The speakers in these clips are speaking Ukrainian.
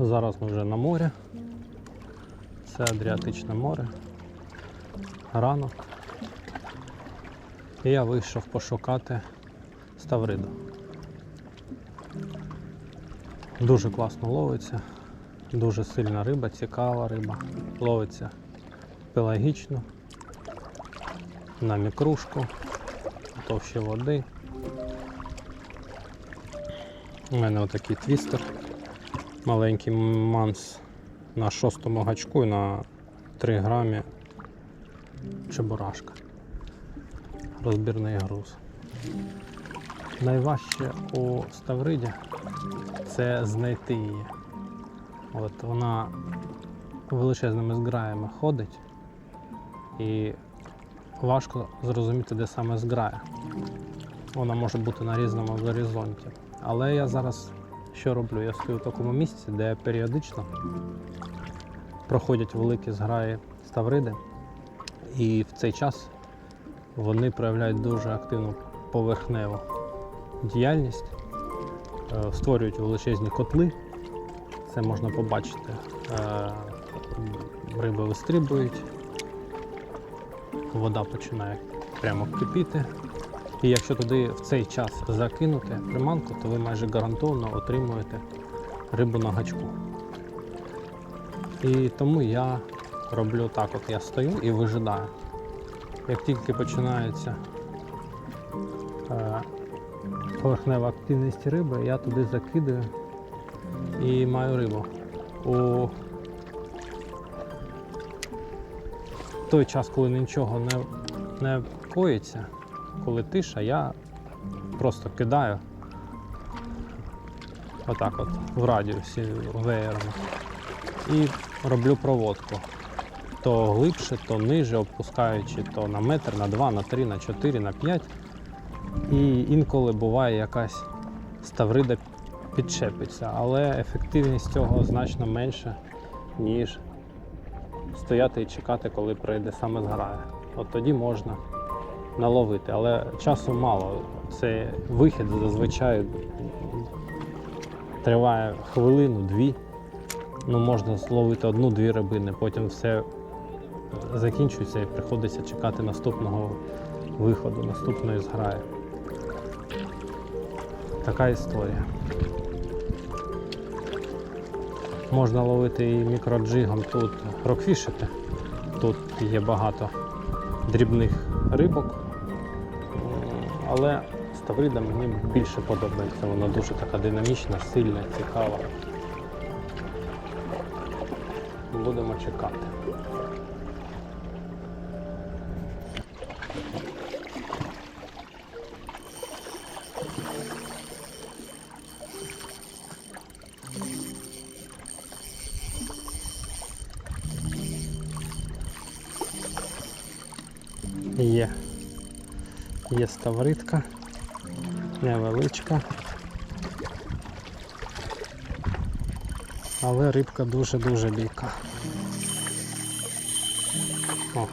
Зараз ми вже на морі. Це Адріатичне море. Ранок. І я вийшов пошукати ставриду. Дуже класно ловиться, дуже сильна риба, цікава риба. Ловиться пелагічно, на мікрушку, товщі води. У мене отакий твістер. Маленький манс на шостому гачку і на 3 грамі чебурашка. Розбірний груз. Найважче у ставриді це знайти її. От вона величезними зграями ходить і важко зрозуміти, де саме зграя. Вона може бути на різному горизонті. Але я зараз що роблю? Я стою в такому місці, де періодично проходять великі зграї ставриди, і в цей час вони проявляють дуже активну поверхневу діяльність, е, створюють величезні котли. Це можна побачити. Е, Риби вистрибують, вода починає прямо кипіти. І якщо туди в цей час закинути приманку, то ви майже гарантовано отримуєте рибу на гачку. І тому я роблю так, от я стою і вижидаю. Як тільки починається е, поверхнева активність риби, я туди закидаю і маю рибу. У той час, коли нічого не, не коїться, коли тиша, я просто кидаю отак от в радіусі веєром і роблю проводку. То глибше, то ниже, опускаючи то на метр, на два, на три, на чотири, на п'ять. І інколи буває якась ставрида підчепиться, але ефективність цього значно менша, ніж стояти і чекати, коли прийде саме зграя. От тоді можна наловити, але часу мало. Це вихід зазвичай триває хвилину, дві. Ну, можна зловити одну-дві рибини, потім все закінчується і приходиться чекати наступного виходу, наступної зграї. Така історія. Можна ловити і мікроджигом тут рокфішити. Тут є багато дрібних рибок, але ставрида мені більше подобається. Вона дуже така динамічна, сильна, цікава. Будемо чекати. Є. Є ставритка. Невеличка. Але рибка дуже-дуже бійка. О.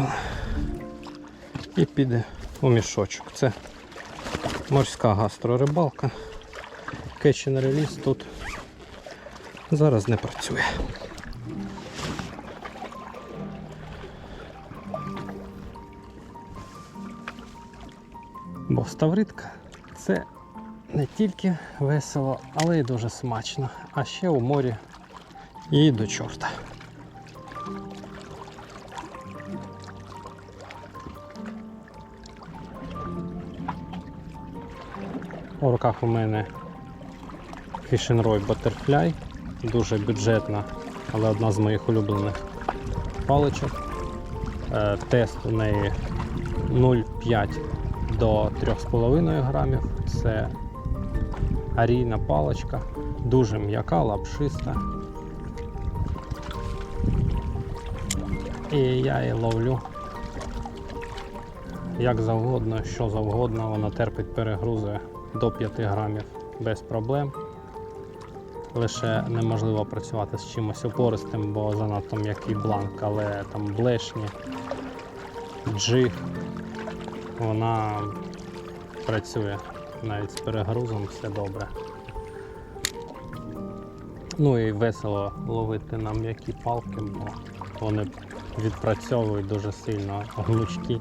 Ось. І піде у мішочок. Це морська гастрорибалка. Кетчен реліз тут зараз не працює. Бо ставритка це не тільки весело, але й дуже смачно. А ще у морі і до чорта. У руках у мене Fishing Roy Butterfly. Дуже бюджетна, але одна з моїх улюблених паличок. Е, Тест у неї 0,5 до 3,5 грамів. Це арійна паличка, дуже м'яка, лапшиста. І я її ловлю як завгодно, що завгодно, вона терпить перегрузи до 5 грамів без проблем. Лише неможливо працювати з чимось опористим, бо занадто м'який бланк, але там блешні, джиг, вона працює навіть з перегрузом, все добре. Ну і весело ловити на м'які палки, бо вони відпрацьовують дуже сильно гнучкі.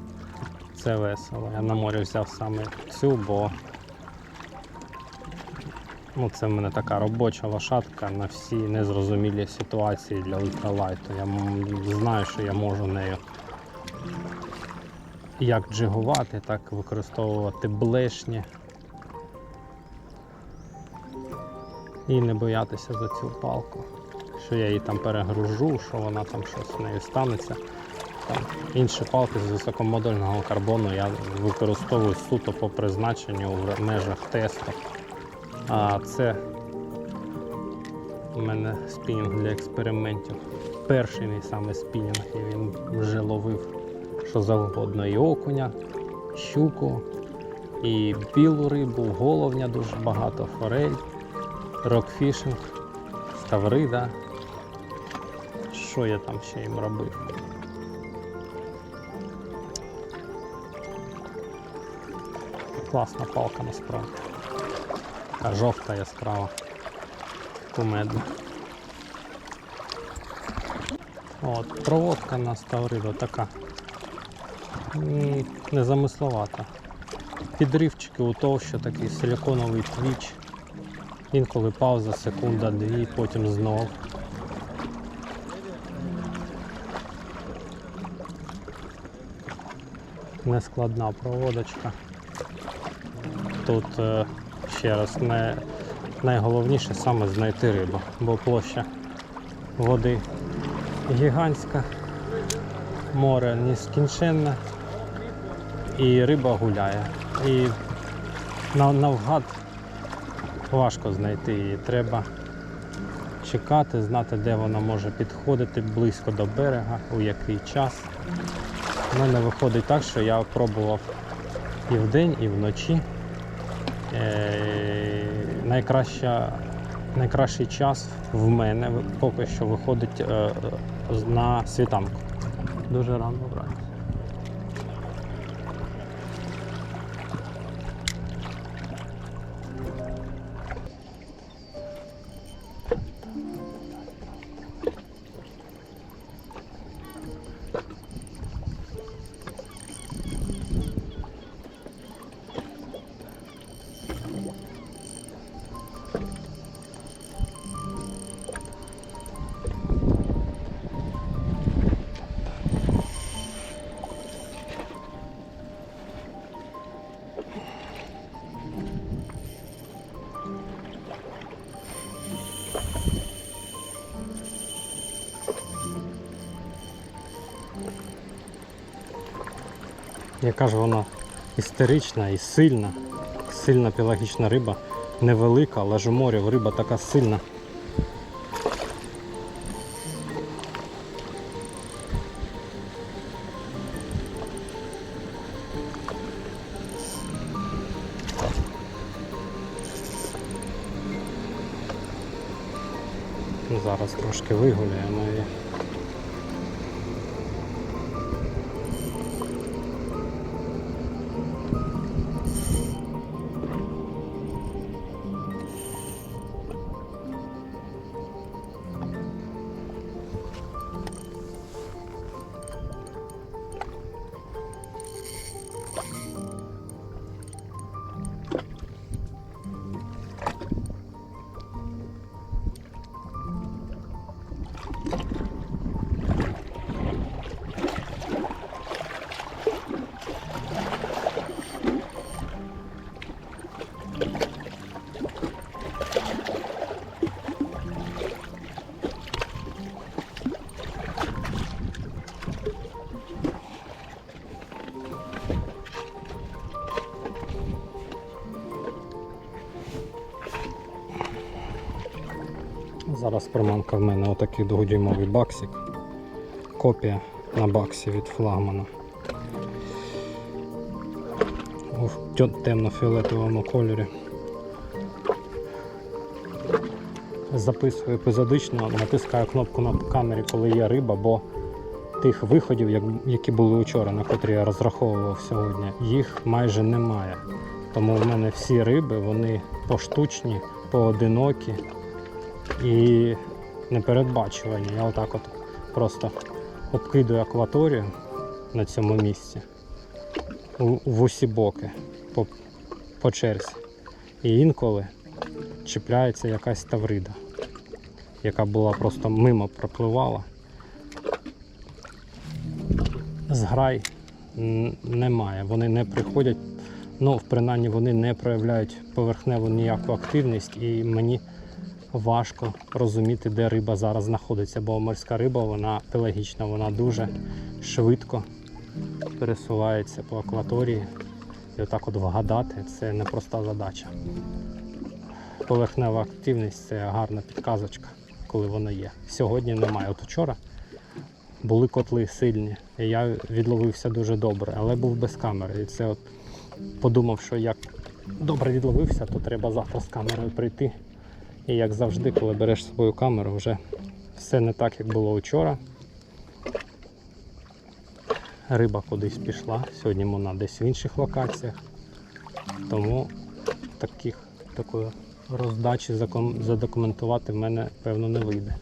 Це весело. Я на морі взяв саме цю, бо ну, це в мене така робоча лошадка на всі незрозумілі ситуації для ультралайту. Я знаю, що я можу нею як джигувати, так використовувати блешні. І не боятися за цю палку, що я її там перегружу, що вона там щось з нею станеться. Там інші палки з високомодульного карбону я використовую суто по призначенню в межах тесту. А це у мене спінінг для експериментів. Перший мій саме спінінг, і він вже ловив що завгодно. І окуня, щуку, і білу рибу, головня дуже багато, форель, рокфішинг, ставрида. Що я там ще їм робив? Класна палка насправді. Така жовта яскрава. Кумедна. От, проводка на ставриду така. Незамисловата. Підривчики у утовще, такий силиконовий твіч. Інколи пауза, секунда-дві, потім знов. Нескладна проводочка. Тут е, ще раз не, найголовніше саме знайти рибу, бо площа води гігантська, море нескінченне і риба гуляє. І на- навгад важко знайти її. Треба чекати, знати, де вона може підходити близько до берега, у який час. У мене виходить так, що я пробував і вдень, і вночі. Е, найкраща, найкращий час в мене поки що виходить е, з- на світанку. Дуже рано вранці. Яка ж вона істерична і сильна, сильна пелагічна риба, невелика, але ж у морі риба така сильна. Зараз трошки вигуляємо Зараз приманка в мене отакий дводюймовий баксик. Копія на баксі від флагмана. У темно-фіолетовому кольорі. Записую епізодично, натискаю кнопку на камері, коли є риба, бо тих виходів, які були вчора, на котрі я розраховував сьогодні, їх майже немає. Тому в мене всі риби, вони поштучні, поодинокі і непередбачувані. Я отак от просто обкидую акваторію на цьому місці в усі боки по, по черзі. І інколи чіпляється якась таврида, яка була просто мимо пропливала. Зграй немає, вони не приходять, ну, принаймні вони не проявляють поверхневу ніяку активність, і мені важко розуміти, де риба зараз знаходиться, бо морська риба, вона пелагічна, вона дуже швидко пересувається по акваторії. І отак от вгадати це непроста задача. Поверхнева активність це гарна підказочка, коли вона є. Сьогодні немає. От вчора були котли сильні, і я відловився дуже добре, але був без камери. І це от подумав, що як добре відловився, то треба завтра з камерою прийти. І як завжди, коли береш свою камеру, вже все не так, як було вчора. Риба кудись пішла, сьогодні вона десь в інших локаціях. Тому таких, такої роздачі задокументувати в мене певно не вийде.